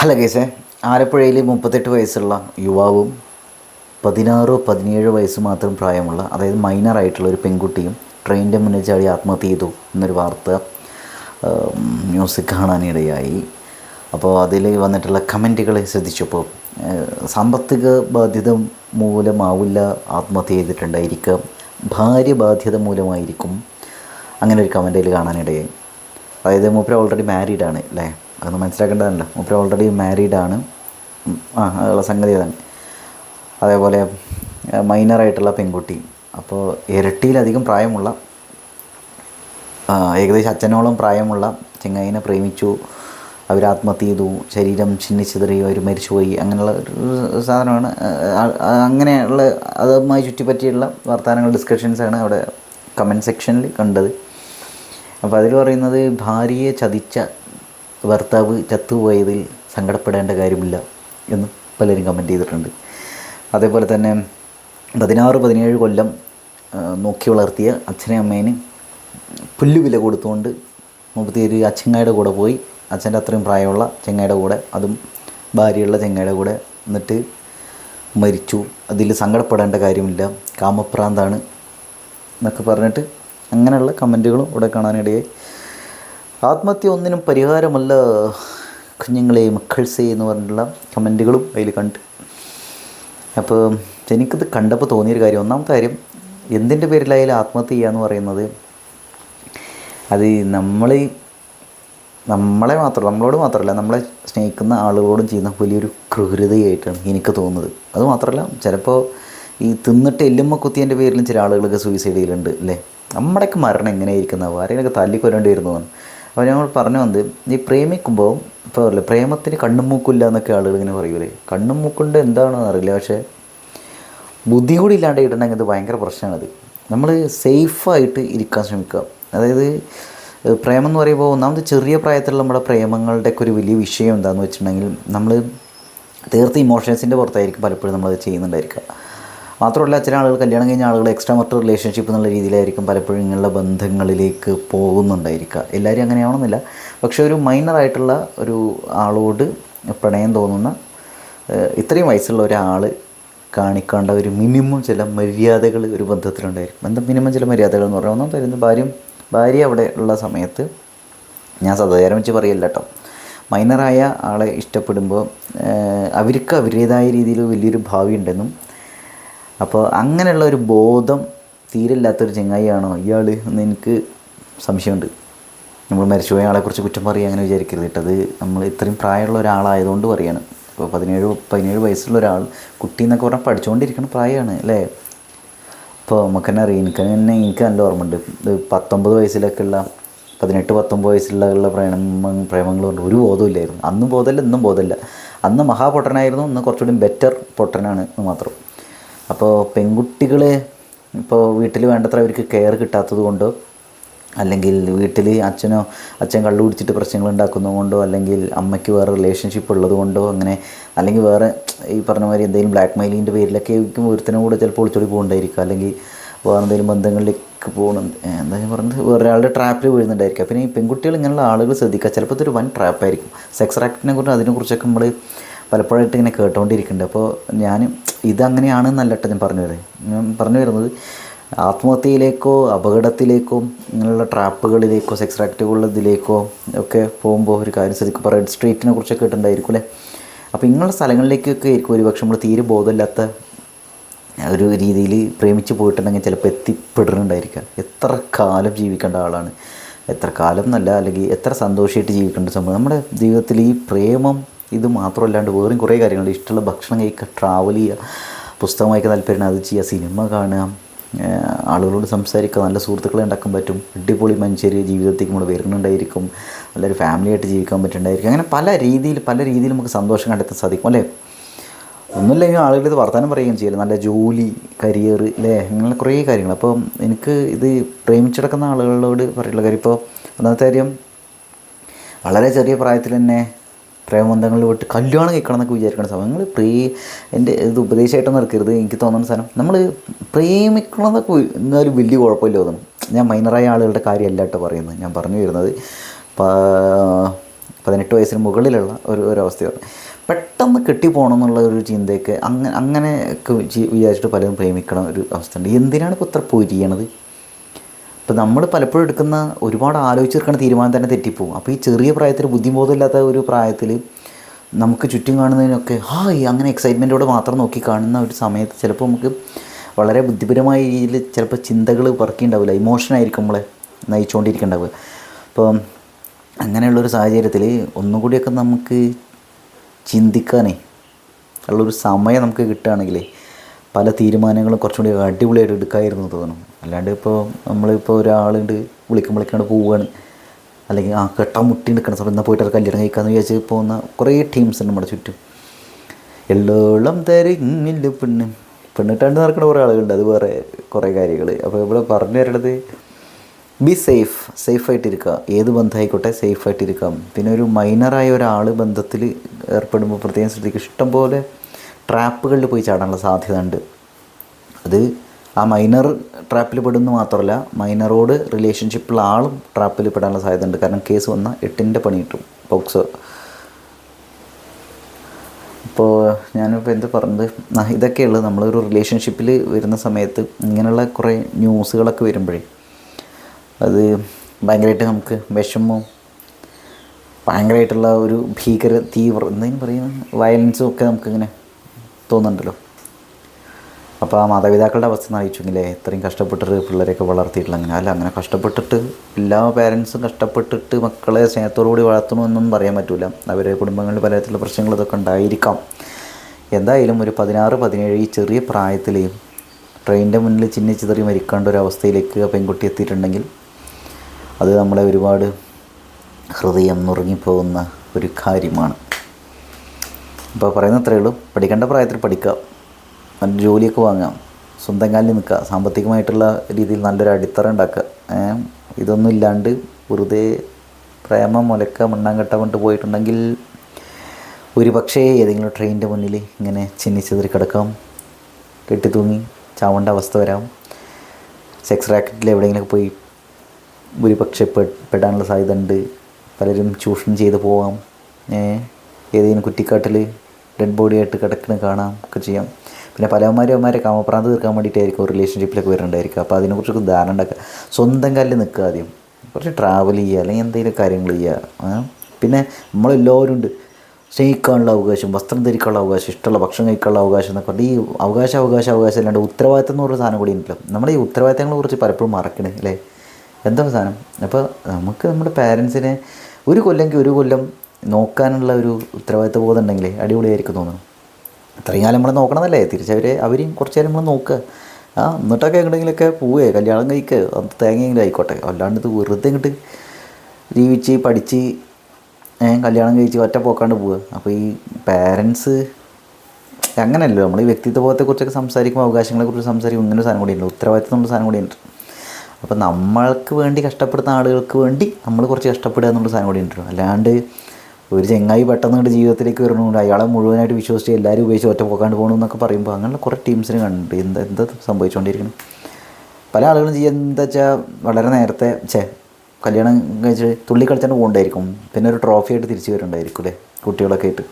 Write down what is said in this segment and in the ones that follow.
Hello കേസെ ആലപ്പുഴയിൽ മുപ്പത്തെട്ട് വയസ്സുള്ള യുവാവും പതിനാറോ പതിനേഴോ വയസ്സ് മാത്രം പ്രായമുള്ള അതായത് മൈനർ ആയിട്ടുള്ള ഒരു പെൺകുട്ടിയും ട്രെയിനിന്റെ മുന്നിൽ ചാടി ആത്മഹത്യ ചെയ്തു എന്നൊരു വാർത്ത ന്യൂസ് കാണാനിടയായി. അപ്പോൾ അതിൽ വന്നിട്ടുള്ള കമന്റുകൾ ശ്രദ്ധിച്ചപ്പോൾ സാമ്പത്തിക ബാധ്യത മൂലമാവില്ല ആത്മഹത്യ ചെയ്തിട്ടുണ്ടായിരിക്കുക ഭാര്യ ബാധ്യത മൂലമായിരിക്കും അങ്ങനെ ഒരു കമന്റിൽ കാണാനിടയായി. അതായത് മൂപ്പര ഓൾറെഡി മാരീഡാണ് അല്ലേ? അതൊന്ന് മനസ്സിലാക്കേണ്ടതല്ല. മൂപ്പര് ഓൾറെഡി മാരീഡ് ആണ്. ആ അതുള്ള സംഗതി അതാണ്. അതേപോലെ മൈനറായിട്ടുള്ള പെൺകുട്ടി. അപ്പോൾ ഇരട്ടിയിലധികം പ്രായമുള്ള ഏകദേശം അച്ഛനോളം പ്രായമുള്ള ചെങ്ങായിനെ പ്രേമിച്ചു. അവർ ആത്മഹത്യ ചെയ്തു. ശരീരം ചിന്നിച്ചിതറി അവർ മരിച്ചുപോയി. അങ്ങനെയുള്ള സാധനമാണ്. അങ്ങനെയുള്ള അതുമായി ചുറ്റിപ്പറ്റിയുള്ള വർത്തമാനങ്ങൾ ഡിസ്കഷൻസാണ് അവിടെ കമന്റ് സെക്ഷനിൽ കണ്ടത്. അപ്പോൾ അതിൽ പറയുന്നത് ഭാര്യയെ ചതിച്ച ഭർത്താവ് ചത്തുപോയതിൽ സങ്കടപ്പെടേണ്ട കാര്യമില്ല എന്ന് പലരും കമന്റ് ചെയ്തിട്ടുണ്ട്. അതേപോലെ തന്നെ പതിനാറ് പതിനേഴ് കൊല്ലം നോക്കി വളർത്തിയ അച്ഛനെ അമ്മേന് പുല്ല് വില കൊടുത്തുകൊണ്ട് മുപ്പത്തിയൊരു അച്ഛങ്ങായുടെ കൂടെ പോയി. അച്ഛന്റെ അത്രയും പ്രായമുള്ള ചെങ്ങായുടെ കൂടെ അതും ഭാര്യയുള്ള ചെങ്ങായുടെ കൂടെ എന്നിട്ട് മരിച്ചു. അതിൽ സങ്കടപ്പെടേണ്ട കാര്യമില്ല. കാമപ്രാന്താണ് എന്നൊക്കെ പറഞ്ഞിട്ട് അങ്ങനെയുള്ള കമന്റുകളും ഇവിടെ കാണാനിടയായി. ആത്മഹത്യ ഒന്നിനും പരിഹാരമല്ല. കുഞ്ഞുങ്ങളെ മക്കൾസേ എന്ന് പറഞ്ഞിട്ടുള്ള കമന്റുകളും അതിൽ കണ്ട് അപ്പോൾ എനിക്കിത് കണ്ടപ്പോൾ തോന്നിയൊരു കാര്യം. ഒന്നാമത്തെ കാര്യം എന്തിന്റെ പേരിലായാലും ആത്മഹത്യ ചെയ്യുക എന്ന് പറയുന്നത് അത് നമ്മൾ നമ്മളെ മാത്രമല്ല നമ്മളോട് മാത്രമല്ല നമ്മളെ സ്നേഹിക്കുന്ന ആളുകളോടും ചെയ്യുന്ന വലിയൊരു ക്രൂരതയായിട്ടാണ് എനിക്ക് തോന്നുന്നത്. അത് മാത്രമല്ല ചിലപ്പോൾ ഈ തിന്നിട്ട് എല്ലുമ്മ കുത്തിയതിന്റെ പേരിലും ചില ആളുകളൊക്കെ സൂയിസൈഡ് ചെയ്യലുണ്ട് അല്ലേ? നമ്മുടെയൊക്കെ മരണം എങ്ങനെയായിരിക്കുന്നവ ആരെയൊക്കെ തല്ലിക്കൊല്ലേണ്ടി വരുന്നു അപ്പോൾ ഞങ്ങൾ പറഞ്ഞു വന്നത് ഈ പ്രേമിക്കുമ്പോൾ ഇപ്പോൾ പറയില്ല പ്രേമത്തിന് കണ്ണും മൂക്കില്ല എന്നൊക്കെ ആളുകൾ ഇങ്ങനെ പറയൂലേ. കണ്ണും മൂക്കുണ്ട് എന്താണെന്ന് അറിയില്ല പക്ഷേ ബുദ്ധി കൂടി ഇല്ലാണ്ട് ഇടണമെങ്കിൽ ഇത് ഭയങ്കര പ്രശ്നമാണത്. നമ്മൾ സേഫായിട്ട് ഇരിക്കാൻ ശ്രമിക്കുക. അതായത് പ്രേമം എന്ന് പറയുമ്പോൾ ഒന്നാമത് ചെറിയ പ്രായത്തിലുള്ള നമ്മുടെ പ്രേമങ്ങളുടെയൊക്കെ ഒരു വലിയ വിഷയം എന്താണെന്ന് വെച്ചിട്ടുണ്ടെങ്കിൽ നമ്മൾ തീർത്ത് ഇമോഷൻസിന്റെ പുറത്തായിരിക്കും പലപ്പോഴും നമ്മളത് ചെയ്യുന്നുണ്ടായിരിക്കുക. മാത്രമല്ല ചില ആളുകൾ കല്യാണം കഴിഞ്ഞ ആളുകൾ എക്സ്ട്രാ മറ്റർ റിലേഷൻഷിപ്പ് എന്നുള്ള രീതിയിലായിരിക്കും പലപ്പോഴും ഇങ്ങനെയുള്ള ബന്ധങ്ങളിലേക്ക് പോകുന്നുണ്ടായിരിക്കുക. എല്ലാവരും അങ്ങനെയാവണമെന്നില്ല. പക്ഷേ ഒരു മൈനറായിട്ടുള്ള ഒരു ആളോട് പ്രണയം തോന്നുന്ന ഇത്രയും വയസ്സുള്ള ഒരാൾ കാണിക്കേണ്ട ഒരു മിനിമം ചില മര്യാദകൾ ഒരു ബന്ധത്തിലുണ്ടായിരിക്കും. എന്താ മിനിമം ചില മര്യാദകൾ എന്ന് പറഞ്ഞാൽ ഒന്നും തരുന്ന ഭാര്യയും ഭാര്യ അവിടെ ഉള്ള സമയത്ത് ഞാൻ സദാചാരം വെച്ച് പറയല്ല കേട്ടോ. മൈനറായ ആളെ ഇഷ്ടപ്പെടുമ്പോൾ അവർക്ക് അവരുടേതായ രീതിയിൽ വലിയൊരു ഭാവി ഉണ്ടെന്നും അപ്പോൾ അങ്ങനെയുള്ള ഒരു ബോധം തീരില്ലാത്തൊരു ചെങ്ങായിയാണോ ഇയാൾ എന്ന് എനിക്ക് സംശയമുണ്ട്. നമ്മൾ മരിച്ചുപോയ ആളെക്കുറിച്ച് കുറ്റം പറയുക അങ്ങനെ വിചാരിക്കരുത് കേട്ടത് നമ്മൾ ഇത്രയും പ്രായമുള്ള ഒരാളായതുകൊണ്ട് പറയാണ്. ഇപ്പോൾ പതിനേഴ് പതിനേഴ് വയസ്സുള്ള ഒരാൾ കുട്ടി എന്നൊക്കെ പറഞ്ഞാൽ പഠിച്ചുകൊണ്ടിരിക്കുന്ന പ്രായമാണ് അല്ലേ? ഇപ്പോൾ നമുക്ക് തന്നെ അറിയാം. എനിക്ക് തന്നെ എനിക്ക് നല്ല ഓർമ്മയുണ്ട്. പത്തൊമ്പത് വയസ്സിലൊക്കെ ഉള്ള പതിനെട്ട് പത്തൊമ്പത് വയസ്സിലുള്ള പ്രേമ പ്രേമങ്ങൾ കൊണ്ട് ഒരു ബോധമില്ലായിരുന്നു അന്നും ബോധമില്ല ഇന്നും ബോധമില്ല. അന്ന് മഹാപൊട്ടനായിരുന്നു ഇന്ന് കുറച്ചുകൂടി ബെറ്റർ പൊട്ടനാണ് എന്ന് മാത്രം. അപ്പോൾ പെൺകുട്ടികൾ ഇപ്പോൾ വീട്ടിൽ വേണ്ടത്ര അവർക്ക് കെയർ കിട്ടാത്തത് കൊണ്ടോ അല്ലെങ്കിൽ വീട്ടിൽ അച്ഛനോ അച്ഛൻ കള്ളു കുടിച്ചിട്ട് പ്രശ്നങ്ങൾ ഉണ്ടാക്കുന്നതുകൊണ്ടോ അല്ലെങ്കിൽ അമ്മയ്ക്ക് വേറെ റിലേഷൻഷിപ്പ് ഉള്ളത് കൊണ്ടോ അങ്ങനെ അല്ലെങ്കിൽ വേറെ ഈ പറഞ്ഞ മാതിരി എന്തെങ്കിലും ബ്ലാക്ക് മെയിലിന്റെ പേരിലൊക്കെ ആയിരിക്കും ഒരുത്തനും കൂടെ ചിലപ്പോൾ ഒളിച്ചോടി പോകണ്ടായിരിക്കും. അല്ലെങ്കിൽ വേറെ എന്തെങ്കിലും ബന്ധങ്ങളിലേക്ക് പോകണം. എന്താ ഞാൻ പറഞ്ഞത്? വേറൊരാളുടെ ട്രാപ്പിൽ വീഴുന്നുണ്ടായിരിക്കും. പിന്നെ ഈ പെൺകുട്ടികൾ ഇങ്ങനെയുള്ള ആളുകൾ ശ്രദ്ധിക്കുക. ചിലപ്പോൾ ഇതൊരു വൻ ട്രാപ്പായിരിക്കും സെക്സ് റാക്റ്റിനെ കുറിച്ച് അതിനെക്കുറിച്ചൊക്കെ നമ്മൾ പലപ്പോഴായിട്ട് ഇങ്ങനെ കേട്ടുകൊണ്ടിരിക്കുന്നുണ്ട് അപ്പോൾ ഞാൻ ഇതങ്ങനെയാണ് കേട്ടോ ഞാൻ പറഞ്ഞു വരുന്നത് ഞാൻ പറഞ്ഞു വരുന്നത് ആത്മഹത്യയിലേക്കോ അപകടത്തിലേക്കോ ഇങ്ങനെയുള്ള ട്രാപ്പുകളിലേക്കോ സെക്സ് റാക്റ്റുകളിലേക്കോ ഒക്കെ പോകുമ്പോൾ ഒരു കാര്യം ശ്രദ്ധിക്കും ഇപ്പോൾ റെഡ് സ്ട്രീറ്റിനെ കുറിച്ചൊക്കെ കേട്ടിട്ടുണ്ടായിരിക്കും അല്ലേ? അപ്പോൾ ഇങ്ങനെയുള്ള സ്ഥലങ്ങളിലേക്കൊക്കെ ആയിരിക്കും ഒരുപക്ഷെ നമ്മൾ തീരെ ബോധമില്ലാത്ത ഒരു രീതിയിൽ പ്രേമിച്ച് പോയിട്ടുണ്ടെങ്കിൽ ചിലപ്പോൾ എത്തിപ്പെടുന്നുണ്ടായിരിക്കുക എത്ര കാലം ജീവിക്കേണ്ട ആളാണ്. എത്ര കാലം എന്നല്ല അല്ലെങ്കിൽ എത്ര സന്തോഷമായിട്ട് ജീവിക്കേണ്ട സംഭവം നമ്മുടെ ജീവിതത്തിൽ ഈ പ്രേമം ഇത് മാത്രമല്ലാണ്ട് വേറെയും കുറേ കാര്യങ്ങളുണ്ട്. ഇഷ്ടമുള്ള ഭക്ഷണം കഴിക്കുക ട്രാവൽ ചെയ്യുക പുസ്തകം വായിക്കാൻ താല്പര്യം അത് ചെയ്യുക സിനിമ കാണുക ആളുകളോട് സംസാരിക്കുക നല്ല സുഹൃത്തുക്കളെ ഉണ്ടാക്കാൻ പറ്റും. അടിപൊളി മനുഷ്യർ ജീവിതത്തേക്ക് നമ്മൾ വരുന്നുണ്ടായിരിക്കും. നല്ലൊരു ഫാമിലിയായിട്ട് ജീവിക്കാൻ പറ്റുന്നുണ്ടായിരിക്കും. അങ്ങനെ പല രീതിയിൽ പല രീതിയിൽ നമുക്ക് സന്തോഷം കണ്ടെത്താൻ സാധിക്കും അല്ലേ? ഒന്നുമില്ലെങ്കിൽ ആളുകൾ ഇത് വർത്തമാനം പറയുകയും ചെയ്യില്ല നല്ല ജോലി കരിയർ അല്ലേ അങ്ങനെയുള്ള കുറേ കാര്യങ്ങൾ. അപ്പോൾ എനിക്ക് ഇത് പ്രേമിച്ചെടുക്കുന്ന ആളുകളോട് പറയുള്ള കാര്യം ഇപ്പോൾ ഒന്നാമത്തെ കാര്യം വളരെ ചെറിയ പ്രായത്തിൽ തന്നെ പ്രേമബന്ധങ്ങളിൽ വിട്ട് കല്യാണം കഴിക്കണം എന്നൊക്കെ വിചാരിക്കുന്ന സമയം. നിങ്ങൾ പ്രേ എന്റെ ഇത് ഉപദേശമായിട്ടൊന്നും എടുക്കരുത് എനിക്ക് തോന്നുന്ന സാധനം നമ്മൾ പ്രേമിക്കണം എന്നൊക്കെ എന്നാലും വലിയ കുഴപ്പമില്ല തോന്നുന്നു. ഞാൻ മൈനറായ ആളുകളുടെ കാര്യമല്ല കേട്ടോ പറയുന്നത്. ഞാൻ പറഞ്ഞു വരുന്നത്. പതിനെട്ട് വയസ്സിന് മുകളിലുള്ള ഒരു ഒരവസ്ഥയാണ്. പെട്ടെന്ന് കെട്ടിപ്പോകണം എന്നുള്ള ഒരു ചിന്തയൊക്കെ അങ്ങനെ അങ്ങനെയൊക്കെ വിചാരിച്ചിട്ട് പലരും പ്രേമിക്കണ ഒരു അവസ്ഥയുണ്ട്. എന്തിനാണ് ഇപ്പോൾ ഇത്ര പൊരിയണത്? ഇപ്പോൾ നമ്മൾ പലപ്പോഴും എടുക്കുന്ന ഒരുപാട് ആലോചിച്ചെടുക്കുന്ന തീരുമാനം തന്നെ തെറ്റിപ്പോവും. അപ്പോൾ ഈ ചെറിയ പ്രായത്തിൽ ബുദ്ധിബോധമില്ലാത്ത ഒരു പ്രായത്തിൽ നമുക്ക് ചുറ്റും കാണുന്നതിനൊക്കെ ഹായ് അങ്ങനെ എക്സൈറ്റ്മെന്റോടെ മാത്രം നോക്കി കാണുന്ന ഒരു സമയത്ത് ചിലപ്പോൾ നമുക്ക് വളരെ ബുദ്ധിപരമായ രീതിയിൽ ചിലപ്പോൾ ചിന്തകൾ പറക്കിണ്ടാവില്ല. ഇമോഷനായിരിക്കും നമ്മളെ നയിച്ചുകൊണ്ടിരിക്കുന്നുണ്ടാവുക അപ്പോൾ അങ്ങനെയുള്ളൊരു സാഹചര്യത്തിൽ ഒന്നും കൂടിയൊക്കെ നമുക്ക് ചിന്തിക്കാനേ ഉള്ളൊരു സമയം നമുക്ക് കിട്ടുകയാണെങ്കിലേ പല തീരുമാനങ്ങളും കുറച്ചും കൂടി അടിപൊളിയായിട്ട് എടുക്കാമായിരുന്നു എന്ന് തോന്നും അല്ലാണ്ട് ഇപ്പോൾ നമ്മളിപ്പോൾ ഒരാളുണ്ട് വിളിക്കുമ്പോഴേക്കാണ് പോവുകയാണ് അല്ലെങ്കിൽ ആ കെട്ടാൻ മുട്ടി നിൽക്കുന്ന സമയം എന്നാൽ പോയിട്ട് കല്യാണം കഴിക്കാമെന്ന് വിചാരിച്ച് പോകുന്ന കുറേ ടീംസ് ഉണ്ട് നമ്മുടെ ചുറ്റും. എള്ളോളം തരിങ്ങില്ല പെണ്ണ്. പെണ്ണിട്ടാണ്ട് നടക്കുന്ന കുറേ ആളുകളുണ്ട്. അത് വേറെ കുറേ കാര്യങ്ങൾ അപ്പോൾ ഇവിടെ പറഞ്ഞു തരുന്നത് ബി സേഫ് സേഫായിട്ടിരിക്കുക ഏത് ബന്ധമായിക്കോട്ടെ സേഫായിട്ടിരിക്കാം പിന്നെ ഒരു മൈനറായ ഒരാൾ ബന്ധത്തിൽ ഏർപ്പെടുമ്പോൾ പ്രത്യേകം ശ്രദ്ധിക്കുക. ഇഷ്ടം പോലെ ട്രാപ്പുകളിൽ പോയി ചാടാനുള്ള സാധ്യത ഉണ്ട് അത് ആ മൈനർ ട്രാപ്പിൽ പെടുന്നു മാത്രമല്ല മൈനറോട് റിലേഷൻഷിപ്പുള്ള ആളും ട്രാപ്പിൽ പെടാനുള്ള സാധ്യത ഉണ്ട് കാരണം കേസ് വന്നാൽ എട്ടിന്റെ പണി കിട്ടും ബോക്സ്. ഇപ്പോൾ ഞാനിപ്പോൾ എന്ത് പറഞ്ഞത്? ഇതൊക്കെയുള്ളത് നമ്മളൊരു റിലേഷൻഷിപ്പിൽ വരുന്ന സമയത്ത് ഇങ്ങനെയുള്ള കുറേ ന്യൂസുകളൊക്കെ വരുമ്പോഴേ അത് ഭയങ്കരമായിട്ട് നമുക്ക് വിഷമവും ഭയങ്കരമായിട്ടുള്ള ഒരു ഭീകര തീവ്ര എന്തെങ്കിലും പറയുക വയലൻസും ഒക്കെ നമുക്കിങ്ങനെ തോന്നുന്നുണ്ടല്ലോ. അപ്പോൾ ആ മാതാപിതാക്കളുടെ അവസ്ഥ അറിയിച്ചെങ്കിലേ ഇത്രയും കഷ്ടപ്പെട്ടിട്ട് പിള്ളേരെയൊക്കെ വളർത്തിയിട്ടില്ല അങ്ങനെ അല്ല അങ്ങനെ കഷ്ടപ്പെട്ടിട്ട് എല്ലാ പേരൻസും കഷ്ടപ്പെട്ടിട്ട് മക്കളെ സ്നേഹത്തോടുകൂടി വളർത്തണമെന്നൊന്നും പറയാൻ പറ്റില്ല അവരെ കുടുംബങ്ങളിൽ പലതരത്തിലുള്ള പ്രശ്നങ്ങൾ ഇതൊക്കെ ഉണ്ടായിരിക്കാം. എന്തായാലും ഒരു പതിനാറ് പതിനേഴ് ഈ ചെറിയ പ്രായത്തിൽ ട്രെയിനിന്റെ മുന്നിൽ ചിന്നി ചിതറി മരിക്കേണ്ട ഒരു അവസ്ഥയിലേക്ക് ആ പെൺകുട്ടി എത്തിയിട്ടുണ്ടെങ്കിൽ അത് നമ്മളെ ഒരുപാട് ഹൃദയം നുറുങ്ങിപ്പോകുന്ന ഒരു കാര്യമാണ്. അപ്പോൾ പറയുന്ന അത്രയേ ഉള്ളൂ. പഠിക്കേണ്ട പ്രായത്തിൽ പഠിക്കുക. നല്ല ജോലിയൊക്കെ വാങ്ങാം സ്വന്തം കാലിൽ നിൽക്കുക. സാമ്പത്തികമായിട്ടുള്ള രീതിയിൽ നല്ലൊരു അടിത്തറ ഉണ്ടാക്കുക. ഇതൊന്നും ഇല്ലാണ്ട് വെറുതെ പ്രേമം മുലക്ക മണ്ണാങ്കട്ട കൊണ്ട് പോയിട്ടുണ്ടെങ്കിൽ ഒരു പക്ഷേ ഏതെങ്കിലും ട്രെയിനിന്റെ മുന്നിൽ ഇങ്ങനെ ചിന്നിച്ചെതിരി കിടക്കാം. കെട്ടിത്തൂങ്ങി ചാവേണ്ട അവസ്ഥ വരാം. സെക്സ് റാക്കറ്റിൽ എവിടെയെങ്കിലും പോയി ഒരു പക്ഷേ പെടാനുള്ള സാധ്യത ഉണ്ട്. പലരും ചൂഷണം ചെയ്ത് പോവാം. ഏതെങ്കിലും കുറ്റിക്കാട്ടിൽ ഡെഡ് ബോഡി ആയിട്ട് കിടക്കണ കാണാം ഒക്കെ ചെയ്യാം. പിന്നെ പലവന്മാരും അവന്മാരെ കാമപ്രാന്ത് തീർക്കാൻ വേണ്ടിയിട്ടായിരിക്കും റിലേഷൻഷിപ്പിലൊക്കെ വരുന്നുണ്ടായിരിക്കുക അപ്പോൾ അതിനെക്കുറിച്ചൊക്കെ ധാരണ ഉണ്ടാക്കുക. സ്വന്തം കാലിൽ നിൽക്കുക ആദ്യം. കുറച്ച് ട്രാവൽ ചെയ്യുക അല്ലെങ്കിൽ എന്തെങ്കിലും കാര്യങ്ങൾ ചെയ്യുക? പിന്നെ നമ്മളെല്ലാവരും ഉണ്ട്. സ്നേഹിക്കാനുള്ള അവകാശം വസ്ത്രം ധരിക്കാനുള്ള അവകാശം ഇഷ്ടമുള്ള ഭക്ഷണം കഴിക്കാനുള്ള അവകാശം എന്നൊക്കെ പറഞ്ഞാൽ ഈ അവകാശം അവകാശം അവകാശം അല്ലാണ്ട് ഉത്തരവാദിത്തം എന്ന് പറഞ്ഞ സാധനം കൂടി ഉണ്ടല്ലോ. നമ്മുടെ ഈ ഉത്തരവാദിത്തങ്ങളെ കുറിച്ച് പലപ്പോഴും മറക്കണേ അല്ലേ? എന്താ സാധനം? അപ്പോൾ നമുക്ക് നമ്മുടെ പാരൻസിനെ ഒരു കൊല്ലെങ്കിൽ ഒരു കൊല്ലം നോക്കാനുള്ള ഒരു ഉത്തരവാദിത്വ ബോധം ഉണ്ടെങ്കിൽ അടിപൊളിയായിരിക്കും തോന്നുന്നു. ഇത്രയും കാലം നമ്മൾ നോക്കണമെന്നല്ലേ തിരിച്ചവരെ അവരെയും കുറച്ച് നേരം നമ്മൾ നോക്കുക ആ എന്നിട്ടൊക്കെ എങ്ങോട്ടെങ്കിലൊക്കെ പോവേ കല്യാണം കഴിക്കുക അത് തേങ്ങയെങ്കിലും ആയിക്കോട്ടെ. അല്ലാണ്ട് ഇത് വെറുതെ ഇങ്ങോട്ട് ജീവിച്ച് പഠിച്ച് കല്യാണം കഴിച്ച് ഒറ്റ പോക്കാണ്ട് പോവുക. അപ്പോൾ ഈ പാരൻസ് അങ്ങനെയല്ലോ നമ്മൾ ഈ വ്യക്തിത്വ ബോധത്തെക്കുറിച്ചൊക്കെ സംസാരിക്കുമ്പോൾ അവകാശങ്ങളെക്കുറിച്ച് സംസാരിക്കും ഇങ്ങനെ സാധനം കൂടിയുണ്ട് ഉത്തരവാദിത്വം എന്നുള്ള സാധനം കൂടിയുണ്ട് അപ്പോൾ നമ്മൾക്ക് വേണ്ടി കഷ്ടപ്പെടുന്ന ആളുകൾക്ക് വേണ്ടി നമ്മൾ കുറച്ച് കഷ്ടപ്പെടുക എന്നുള്ള സാധനം കൂടി ഉണ്ടല്ലോ അല്ലാണ്ട് ഒരു ചെങ്ങായി പെട്ടെന്ന് കണ്ട് ജീവിതത്തിലേക്ക് വരണമുണ്ട് അയാളെ മുഴുവനായിട്ട് വിശ്വസിച്ച് എല്ലാവരും ഉപയോഗിച്ച് ഒറ്റ പോക്കാണ്ട് പോകണമെന്നൊക്കെ പറയുമ്പോൾ അങ്ങനെയുള്ള കുറേ ടീംസിനെ കണ്ടിട്ടുണ്ട്. എന്താ എന്താ സംഭവിച്ചുകൊണ്ടിരിക്കണം പല ആളുകളും ചെയ്യുക എന്താ വെച്ചാൽ വളരെ നേരത്തെ ചേ കല്യാണം കഴിച്ച് തുള്ളി കളിച്ചാണ്ട് പോകണ്ടായിരിക്കും പിന്നെ ഒരു ട്രോഫി ആയിട്ട് തിരിച്ചു വരുന്നുണ്ടായിരിക്കും അല്ലേ കുട്ടികളൊക്കെ ആയിട്ട്.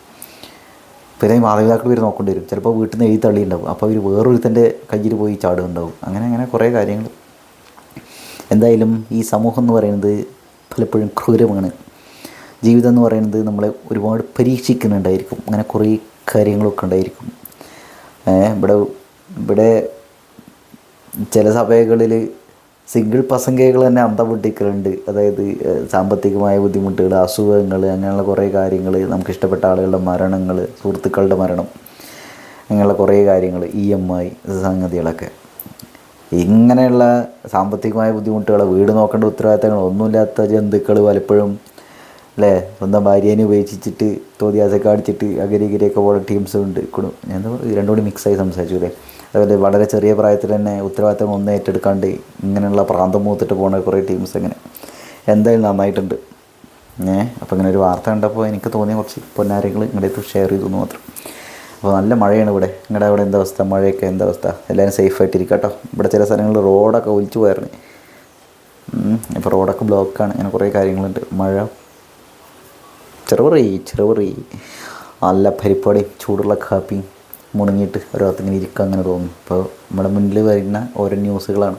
പിന്നെ മാതാപിതാക്കൾ പേര് നോക്കേണ്ടി വരും ചിലപ്പോൾ വീട്ടിൽ നിന്ന് എഴുതി തള്ളിയുണ്ടാവും അപ്പോൾ അവർ വേറൊരുത്തന്റെ കയ്യിൽ പോയി ചാടുന്നുണ്ടാവും. അങ്ങനെ അങ്ങനെ കുറേ കാര്യങ്ങൾ എന്തായാലും ഈ സമൂഹം എന്ന് പറയുന്നത് പലപ്പോഴും ക്രൂരമാണ്. ജീവിതം എന്ന് പറയുന്നത് നമ്മളെ ഒരുപാട് പരീക്ഷിക്കുന്നുണ്ടായിരിക്കും. അങ്ങനെ കുറേ കാര്യങ്ങളൊക്കെ ഉണ്ടായിരിക്കും. ഇവിടെ ഇവിടെ ചില സഭകളിൽ സിംഗിൾ പസംഗകൾ തന്നെ അന്തം പൊട്ടിക്കലുണ്ട്. അതായത് സാമ്പത്തികമായ ബുദ്ധിമുട്ടുകൾ അസുഖങ്ങൾ അങ്ങനെയുള്ള കുറേ കാര്യങ്ങൾ നമുക്ക് ഇഷ്ടപ്പെട്ട ആളുകളുടെ മരണങ്ങൾ സുഹൃത്തുക്കളുടെ മരണം അങ്ങനെയുള്ള കുറേ കാര്യങ്ങൾ ഇ എം ഐ സംഗതികളൊക്കെ. ഇങ്ങനെയുള്ള സാമ്പത്തികമായ ബുദ്ധിമുട്ടുകൾ വീട് നോക്കേണ്ട ഉത്തരവാദിത്തങ്ങൾ ഒന്നുമില്ലാത്ത ജന്തുക്കൾ പലപ്പോഴും അല്ലേ സ്വന്തം ഭാര്യേനെ ഉപേക്ഷിച്ചിട്ട് തോതിയാസൊക്കെ അടിച്ചിട്ട് അഗരിഗിരിയൊക്കെ പോലെ ടീംസ് ഉണ്ട്. കുടു ഞാൻ രണ്ടും കൂടി മിക്സായി സംസാരിച്ചു അല്ലേ അതുപോലെ വളരെ ചെറിയ പ്രായത്തിൽ തന്നെ ഉത്തരവാദിത്തം ഒന്നും ഏറ്റെടുക്കാണ്ട് ഇങ്ങനെയുള്ള പ്രാന്തം മൂത്തിട്ട് പോകുന്ന കുറേ ടീംസ് അങ്ങനെ എന്തായാലും നന്നായിട്ടുണ്ട്. ഏ? അപ്പോൾ ഇങ്ങനെ ഒരു വാർത്ത കണ്ടപ്പോൾ എനിക്ക് തോന്നിയ കുറച്ച് പൊന്നാരങ്ങൾ ഇങ്ങോട്ട് ഷെയർ ചെയ്തു എന്ന് മാത്രം. അപ്പോൾ നല്ല മഴയാണ് ഇവിടെ. നിങ്ങളുടെ അവിടെ എന്താ അവസ്ഥ? മഴയൊക്കെ എന്താ അവസ്ഥ? എല്ലാവരും സേഫായിട്ടിരിക്കുക കേട്ടോ ഇവിടെ ചില സ്ഥലങ്ങളിൽ റോഡൊക്കെ ഒലിച്ചു പോയിരുന്നു ഇപ്പോൾ റോഡൊക്കെ ബ്ലോക്കാണ് അങ്ങനെ കുറേ കാര്യങ്ങളുണ്ട്. മഴ ചെറുപറി ചെറുപറി. നല്ല പരിപ്പാടി ചൂടുള്ള കാപ്പി മുണങ്ങിയിട്ട് ഒരാത്തിങ്ങനെ ഇരിക്കുക അങ്ങനെ തോന്നും. ഇപ്പോൾ നമ്മുടെ മുന്നിൽ വരുന്ന ഓരോ ന്യൂസുകളാണ്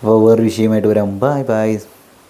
അപ്പോൾ വേറൊരു വിഷയമായിട്ട് വരാം. Bye bye